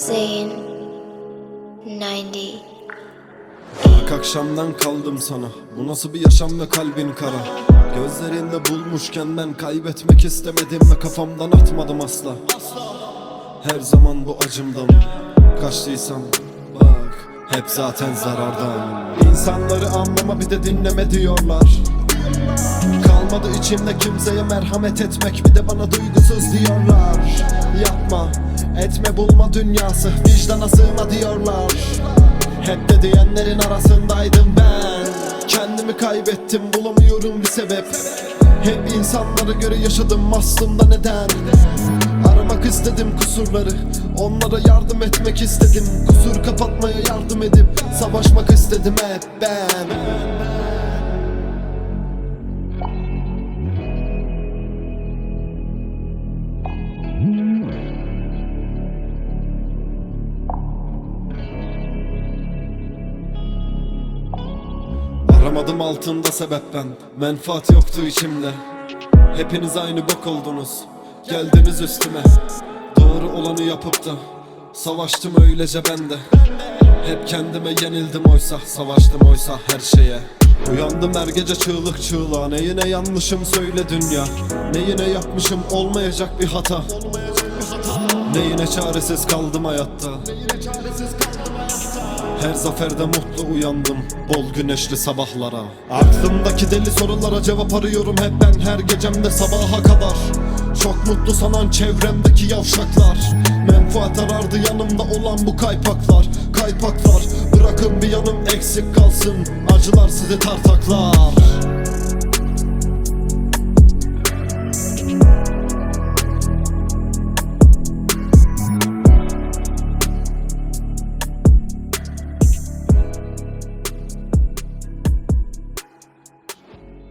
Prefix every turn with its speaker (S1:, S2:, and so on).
S1: Zane 90.
S2: İlk akşamdan kaldım sana. Bu nasıl bir yaşam ve kalbin kara? Gözlerinde bulmuşken ben kaybetmek istemedim Ve kafamdan atmadım asla. Her zaman bu acımdan Kaçtıysam bak Hep zaten zarardan. İnsanları anlama bir de dinleme diyorlar. Kalmadı içimde kimseye merhamet etmek Bir de bana duygusuz diyorlar. Yapma etme bulma dünyası Vicdana sığma diyorlar. Hep de diyenlerin arasındaydım ben. Kendimi kaybettim bulamıyorum bir sebep. Hep insanlara göre yaşadım aslında neden? Aramak istedim kusurları Onlara yardım etmek istedim. Kusur kapatmaya yardım edip Savaşmak istedim hep ben Aramadım altında sebep ben. Menfaat yoktu içimde. Hepiniz aynı bok oldunuz. Geldiniz üstüme. Doğru olanı yapıp da Savaştım öylece ben de. Hep kendime yenildim oysa Savaştım oysa her şeye. Uyandım her gece çığlık çığlığa. Neyine yanlışım söyle dünya. Neyine yapmışım olmayacak bir hata. Neyine çaresiz kaldım hayatta her zaferde mutlu uyandım Bol güneşli sabahlara. Aklımdaki deli sorulara cevap arıyorum hep ben Her gecemde sabaha kadar. Çok mutlu sanan çevremdeki yavşaklar. Menfaat arardı yanımda olan bu kaypaklar. Kaypaklar Bırakın bir yanım eksik kalsın. Acılar sizi tartaklar